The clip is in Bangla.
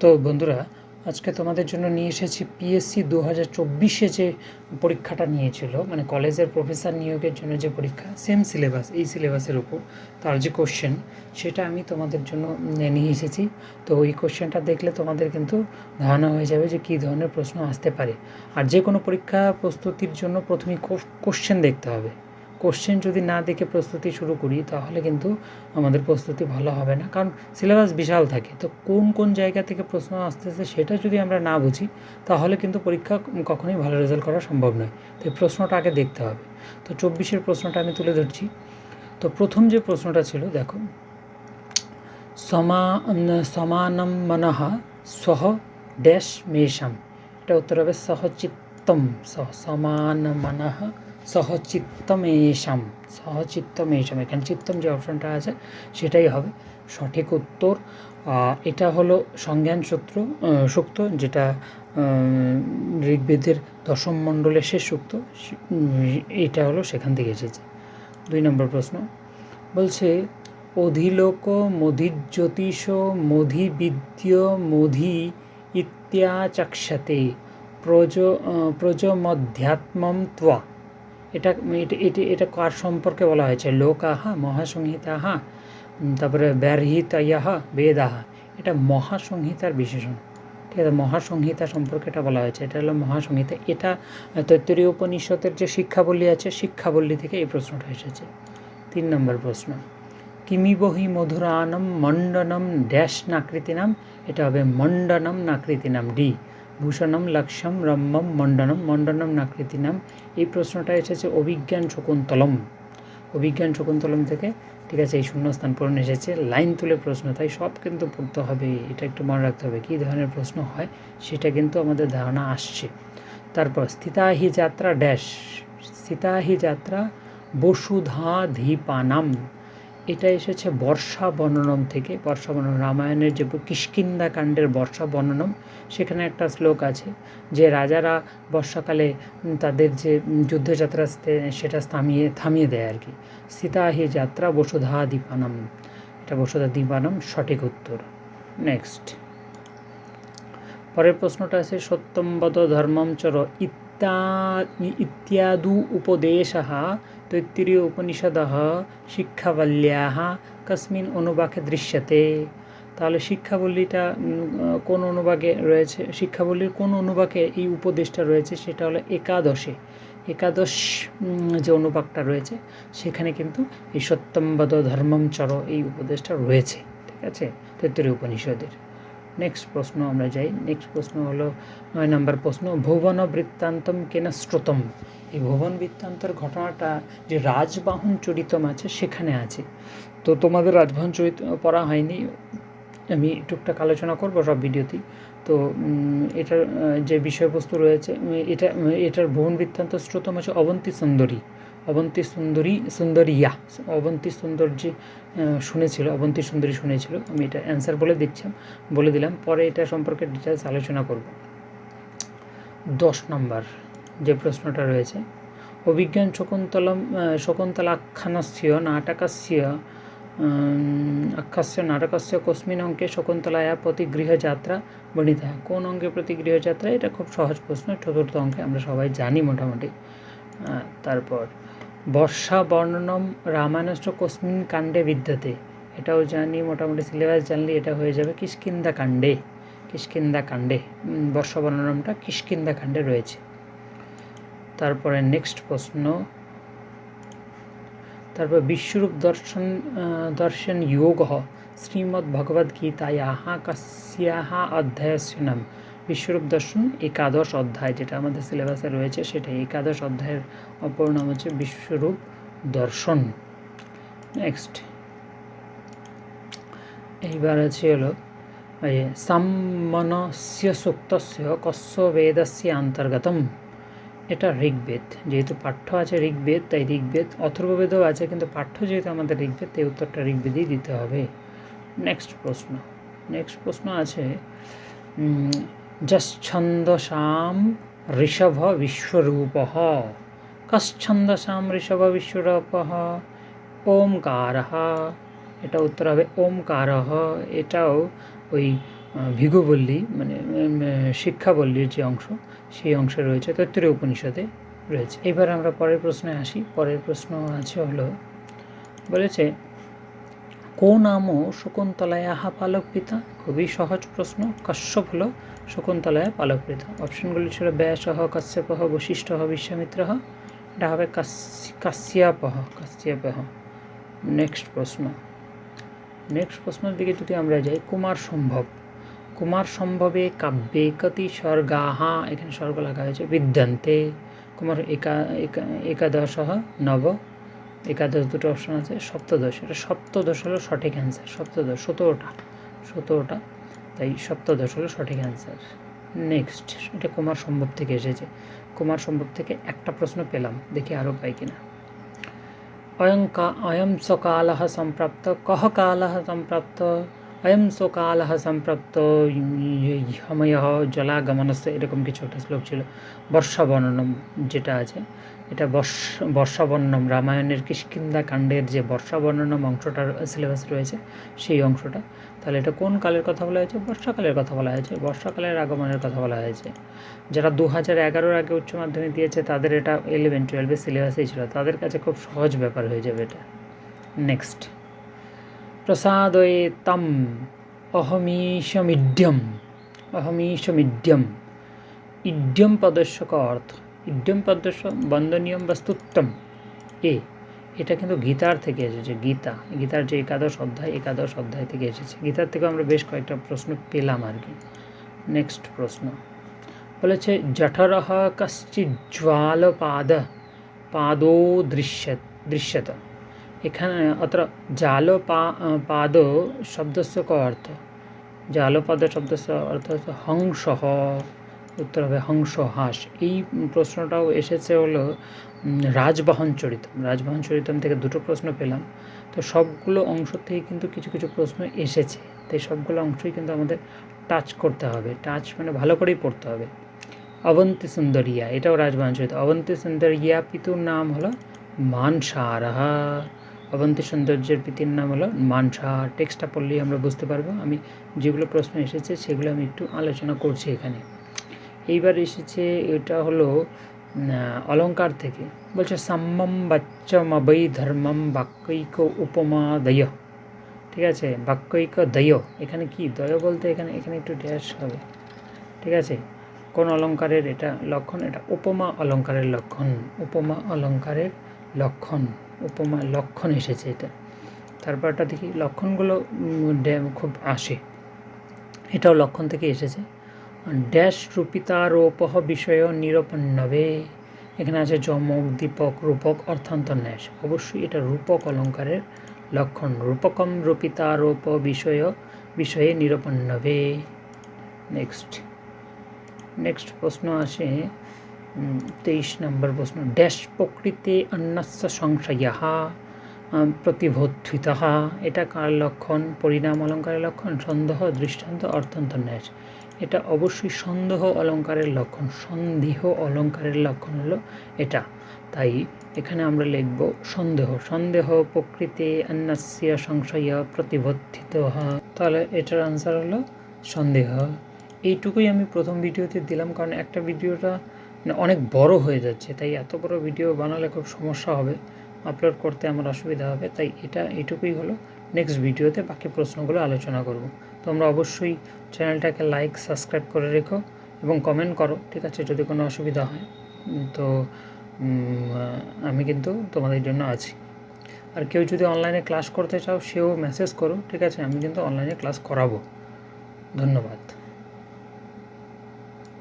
তো বন্ধুরা, আজকে তোমাদের জন্য নিয়ে এসেছি পিএসসি দু হাজার চব্বিশে যে পরীক্ষাটা নিয়েছিল মানে কলেজের প্রফেসর নিয়োগের জন্য যে পরীক্ষা সেম সিলেবাস এই সিলেবাসের উপর। তার যে কোশ্চেন সেটা আমি তোমাদের জন্য নিয়ে এসেছি। তো ওই কোশ্চেনটা দেখলে তোমাদের কিন্তু ধারণা হয়ে যাবে যে কী ধরনের প্রশ্ন আসতে পারে। আর যে কোনো পরীক্ষা প্রস্তুতির জন্য প্রথমেই কোশ্চেন দেখতে হবে। কোশ্চেন যদি না দেখে প্রস্তুতি শুরু করি, তাহলে কিন্তু আমাদের প্রস্তুতি ভালো হবে না। কারণ সিলেবাস বিশাল থাকে। তো কোন কোন জায়গা থেকে প্রশ্ন আসতেছে সেটা যদি আমরা না বুঝি, তাহলে কিন্তু পরীক্ষা কখনোই ভালো রেজাল্ট করা সম্ভব নয়। তো এই প্রশ্নটা আগে দেখতে হবে। তো চব্বিশের প্রশ্নটা আমি তুলে ধরছি। তো প্রথম যে প্রশ্নটা ছিল, দেখো। সমা সমানম মনঃ সহ ড্যাশ মেশাম। এটা উত্তর হবে সহচিত্তম সহ। সমান মনঃ সহচিত্তমেশাম সহচিত্তমেশাম। এখানে চিত্তম যে অপশনটা আছে, সেটাই হবে। সঠিক উত্তর এটা হলো সংজ্ঞান সূত্র সূক্ত, যেটা ঋগ্বেদের দশম মণ্ডলের শেষ সূক্ত এটা হলো সেখান থেকে এসেছে। দুই নম্বর প্রশ্ন, বলছে, অধিলোক মধিজ্যোতিষ মধিবিদ্য মধি ইত্যাচক্ষতে প্রজ প্রজমধ্যাত্মম ত্বা এটা এটা এটা কার সম্পর্কে বলা হয়েছে? লোকাহা, মহাসংহিতাহা তারপরে ব্যারহিতায়াহা, বেদাহা। এটা মহাসংহিতার বিশেষণ। ঠিক আছে, মহাসংহিতা সম্পর্কে এটা বলা হয়েছে। এটা হলো মহাসংহিতা। এটা তৈত্তরীয় উপনিষদের যে শিক্ষাবলী আছে, শিক্ষাবলী থেকে এই প্রশ্নটা এসেছে। তিন নম্বর প্রশ্ন। কিমিবহি মধুরানম মণ্ডনম ড্যাশ নাকৃতিনাম এটা হবে মণ্ডনম নাকৃতিনাম ডি। ভূষণম, লক্ষ্যম, রম্যম, মণ্ডনম মণ্ডনম নাকৃতিনাম। এই প্রশ্নটা এসেছে অভিজ্ঞান শকুন্তলম। অভিজ্ঞান শকুন্তলম থেকে, ঠিক আছে, এই শূন্যস্থান পূরণ এসেছে, লাইন তুলে প্রশ্ন, তাই সব কিন্তু পড়তে হবে, এটা একটু মনে রাখতে হবে, কী ধরনের প্রশ্ন হয়, সেটা কিন্তু আমাদের ধারণা আসছে। তারপর, স্থিতাহি যাত্রা ড্যাশ, স্থিতাহি যাত্রা বসুধা ধীপানাম এটা এসেছে বর্ষা বর্ণনম থেকে। বর্ষা বর্ণন রামায়ণের যে কিষ্কিন্দা কাণ্ডের বর্ষা বর্ণনম, সেখানে একটা শ্লোক আছে যে রাজারা বর্ষাকালে তাদের যে যুদ্ধযাত্রা সেটা থামিয়ে থামিয়ে দেয় আর কি। সীতাহি যাত্রা বসুধা দীপানম। এটা বসুধা দীপানম, সঠিক উত্তর। নেক্সট পরের প্রশ্নটা আছে, সত্যম্বদ ধর্মম চর ইত্যা, ইত্যাদু উপদেশः তৈত্তিরীয় উপনিষদ শিক্ষাবল্যা কসমিন অনুবাকে দৃশ্যতে। তাহলে শিক্ষাবল্লীটা কোন অনুবাকে রয়েছে? শিক্ষাবল্লীর কোন অনুবাকে এই উপদেশটা রয়েছে? সেটা হলো একাদশে। একাদশ যে অনুবাকটা রয়েছে, সেখানে কিন্তু এই সত্যম্বদ ধর্মম চর এই উপদেশটা রয়েছে। ঠিক আছে? তৈত্তরীয় উপনিষদের। নেক্সট প্রশ্ন আমরা যাই। নেক্সট প্রশ্ন হলো, নয় নম্বর প্রশ্ন ভুবন বৃত্তান্তম কেন শ্রুতম এই ভুবন বৃত্তান্তর ঘটনাটা যে রাজবাহন চরিতম আছে, সেখানে আছে। তো তোমাদের রাজবাহন চরিত পড়া হয়নি, আমি টুকটাক আলোচনা করব সব ভিডিওতেই। তো এটার যে বিষয়বস্তু রয়েছে, এটা, এটার ভুবন বৃত্তান্ত শ্রোতম হচ্ছে অবন্তী সুন্দরী অবন্তী সুন্দরী, সুন্দরিয়া, অবন্তী সুন্দরী শুনেছিল, অবন্তী সুন্দরী শুনেছিল, আমি এটা অ্যান্সার বলে দিচ্ছিলাম, বলে দিলাম, পরে এটা সম্পর্কে ডিটেলস আলোচনা করব। দশ নম্বর। যে প্রশ্নটা রয়েছে, অভিজ্ঞান শকুন্তলম শকুন্তলাখ্যানস্য নাটকস্য আখ্যাস্য নাটকস্য কস্মিন অঙ্কে শকুন্তলায়া প্রতি গৃহযাত্রা বর্ণিতা কোন অঙ্কে প্রতি গৃহযাত্রা? এটা খুব সহজ প্রশ্ন, চতুর্থ অঙ্কে আমরা সবাই জানি মোটামুটি। তারপর, বর্ষা বর্ণনম রামায়ণস্য কস্মিন কাণ্ডে বিদ্যাতে। এটাও জানি, মোটামুটি সিলেবাস জানলে এটা হয়ে যাবে কিষ্কিন্দা কাণ্ডে কিষ্কিন্দা কাণ্ডে বর্ষা বর্ণনমটা কিষ্কিন্দা কাণ্ডে রয়েছে। তারপরে নেক্সট প্রশ্ন। তারপর বিশ্বরূপ দর্শন দর্শন যোগ শ্রীমদ্ ভগবদ্গীতায়াহা কস্যাহা অধ্যায়স্য নাম বিশ্বরূপ দর্শন একাদশ অধ্যায় যেটা আমাদের সিলেবাসে রয়েছে, সেটা একাদশ অধ্যায়ের অপর নাম হচ্ছে বিশ্বরূপ দর্শন। নেক্সট এইবার আছে হলো সাম্মনস্য সুক্তস্য কস্য বেদস্য অন্তর্গতম। এটা ঋগ্বেদ। যেহেতু পাঠ্য আছে ঋগ্বেদ, তাই ঋগ্বেদ অথর্ববেদও আছে, কিন্তু পাঠ্য যেহেতু আমাদের ঋগ্বেদ, তাই উত্তরটা ঋগ্বেদেই দিতে হবে। নেক্সট প্রশ্ন। নেক্সট প্রশ্ন আছে যশ্ছন্দসাম ঋষভ বিশ্বরূপ। কশ্ছন্দসাম ঋষভ বিশ্বরূপহ ওমকারহ এটা উত্তর হবে ওমকারহ এটাও ওই ভিগুবল্লী মানে শিক্ষাবল্লীর যে অংশ। সেই অংশে রয়েছে তৈত্তরীয় উপনিষদে রয়েছে। এবার আমরা পরের প্রশ্নে আসি। পরের প্রশ্ন আছে হলো, বলেছে, কো নাম শকুন্তলায়াহা পালক পিতা খুবই সহজ প্রশ্ন। কাশ্যপ হলো শকুন্তলায়া পালক পিতা অপশনগুলি ছিল ব্যাসহ বশিষ্ঠ বিশ্বামিত্র এটা হবে কাশ্যি- কাশ্যপহ কাশ্যপহ। নেক্সট প্রশ্ন। নেক্সট প্রশ্নের দিকে যদি আমরা যাই, কুমার সম্ভব। কুমার সম্ভবে কাব্যে কতি স্বর্গাহা, এখানে স্বর্গ লেখা হয়েছে, বিদ্যান্তে। কুমার একা, একা- একাদশ নব। একাদশ দুটো অপশন আছে, সপ্তদশ। এটা সপ্তদশ হলো সঠিক অ্যান্সার সপ্তদশ, সতেরোটা সতেরোটা। তাই সপ্তদশ হলো সঠিক অ্যান্সার নেক্সট এটা কুমার সম্ভব থেকে এসেছে। কুমার সম্ভব থেকে একটা প্রশ্ন পেলাম, দেখি আরও পাই কিনা। অয়ং কা অয়ং সকালः সম্প্রাপ্ত কহ কালः সম্প্রাপ্ত। অয়ং সকালः সম্প্রাপ্ত সময়ः জলাগমনস্য এরকম কিছু একটা শ্লোক ছিল। বর্ষাবর্ণনম যেটা আছে। এটা বর্ষ বর্ষাবর্ণম রামায়ণের কিষ্কিন্দা কাণ্ডের যে বর্ষাবর্ণনম অংশটার সিলেবাস রয়েছে, সেই অংশটা। তাহলে এটা কোন কালের কথা বলা হয়েছে? বর্ষাকালের কথা বলা হয়েছে। বর্ষাকালের আগমনের কথা বলা হয়েছে। যারা দু হাজার এগারোর আগে উচ্চ মাধ্যমিক দিয়েছে, তাদের এটা ইলেভেন টুয়েলভের সিলেবাসেই ছিল। তাদের কাছে খুব সহজ ব্যাপার হয়ে যাবে এটা। নেক্সট প্রসাদয়ে তম অহমীশমিড্যম অহমীশমিড্যম ইড্যম পদস্য ক অর্থ ইড্যম পদস্য বন্দনীয়ম বস্তুত্তম এ এটা কিন্তু গীতার থেকে এসেছে, গীতা। গীতার যে একাদশ অধ্যায় একাদশ অধ্যায় থেকে এসেছে। গীতার থেকে আমরা বেশ কয়েকটা প্রশ্ন পেলাম আর কি। নেক্সট প্রশ্ন। বলেছে জঠরহ কশ্চিৎ জ্বালপাদ পাদো দৃশ্য দৃশ্যত। এখানে অত্র জালপা পাদ শব্দস্য ক অর্থ। জালপাদ শব্দস্য অর্থ হচ্ছে হংসহ, উত্তর হবে হংস হাঁস এই প্রশ্নটাও এসেছে হলো রাজবাহন চরিতম। রাজবাহন চরিতম থেকে দুটো প্রশ্ন পেলাম। তো সবগুলো অংশ থেকে কিন্তু কিছু কিছু প্রশ্ন এসেছে। তাই সবগুলো অংশই কিন্তু আমাদের টাচ করতে হবে। টাচ মানে ভালো করেই পড়তে হবে। অবন্তী সুন্দরিয়া, এটাও রাজবাহন চরিত অবন্তী সুন্দরিয়া পিতুর নাম হলো মানসারাহা। অবন্তী সৌন্দর্যের পিতির নাম হলো মানসা। টেক্সটটা পড়লেই আমরা বুঝতে পারব। আমি যেগুলো প্রশ্ন এসেছে সেগুলো আমি একটু আলোচনা করছি এখানে। এইবার এসেছে এটা হলো অলঙ্কার থেকে। বলছে, সাম্যম বাচ্চমবৈ ধর্মম বাক্যৈক উপমা দয়। ঠিক আছে? বাক্যৈক দয়। এখানে কি? দয় বলতে এখানে এখানে একটু ড্যাশ হবে। ঠিক আছে? কোন অলংকারের এটা লক্ষণ? এটা উপমা অলঙ্কারের লক্ষণ। উপমা অলংকারের লক্ষণ, উপমা, লক্ষণ এসেছে এটা। তারপরটা দেখি, লক্ষণগুলো খুব আসে। এটাও লক্ষণ থেকে এসেছে। ড্যাশ রূপিতারোপহ বিষয় নিরপন্নবে। এখানে আছে যমক দীপক রূপক অর্থান্তর ন্যাস অবশ্যই এটা রূপক অলংকারের লক্ষণ। রূপকম রূপিতারোপ বিষয়, বিষয়ে নিরপন্নবে। নেক্সট নেক্সট প্রশ্ন আসে তেইশ নম্বর প্রশ্ন, ড্যাশ প্রকৃতি অন্নস্য সংশয় প্রতিবোধিত এটা কার লক্ষণ? পরিণাম অলঙ্কারের লক্ষণ? সন্দেহ, দৃষ্টান্ত অর্থান্ত ন্যাস এটা অবশ্যই সন্দেহ অলঙ্কারের লক্ষণ, সন্দেহ অলঙ্কারের লক্ষণ হলো এটা। তাই এখানে আমরা লিখব সন্দেহ। সন্দেহ প্রকৃতি অন্যস্য সংশয় প্রতিবোধিত তাহলে এটার আনসার হলো সন্দেহ। এইটুকুই আমি প্রথম ভিডিওতে দিলাম, কারণ একটা ভিডিওটা মানে অনেক বড় হয়ে যাচ্ছে। তাই এত বড় ভিডিও বানালে খুব সমস্যা হবে। আপলোড করতে আমার অসুবিধা হবে। তাই এটা, এটুকুই হলো। নেক্সট ভিডিওতে বাকি প্রশ্নগুলো আলোচনা করব। তোমরা অবশ্যই চ্যানেলটাকে লাইক সাবস্ক্রাইব করে রেখো এবং কমেন্ট করো, ঠিক আছে? যদি কোনো অসুবিধা হয় তো আমি কিন্তু তোমাদের জন্য আছি। আর কেউ যদি অনলাইনে ক্লাস করতে চাও, সেও মেসেজ করো, ঠিক আছে? আমি কিন্তু অনলাইনে ক্লাস করাবো। ধন্যবাদ।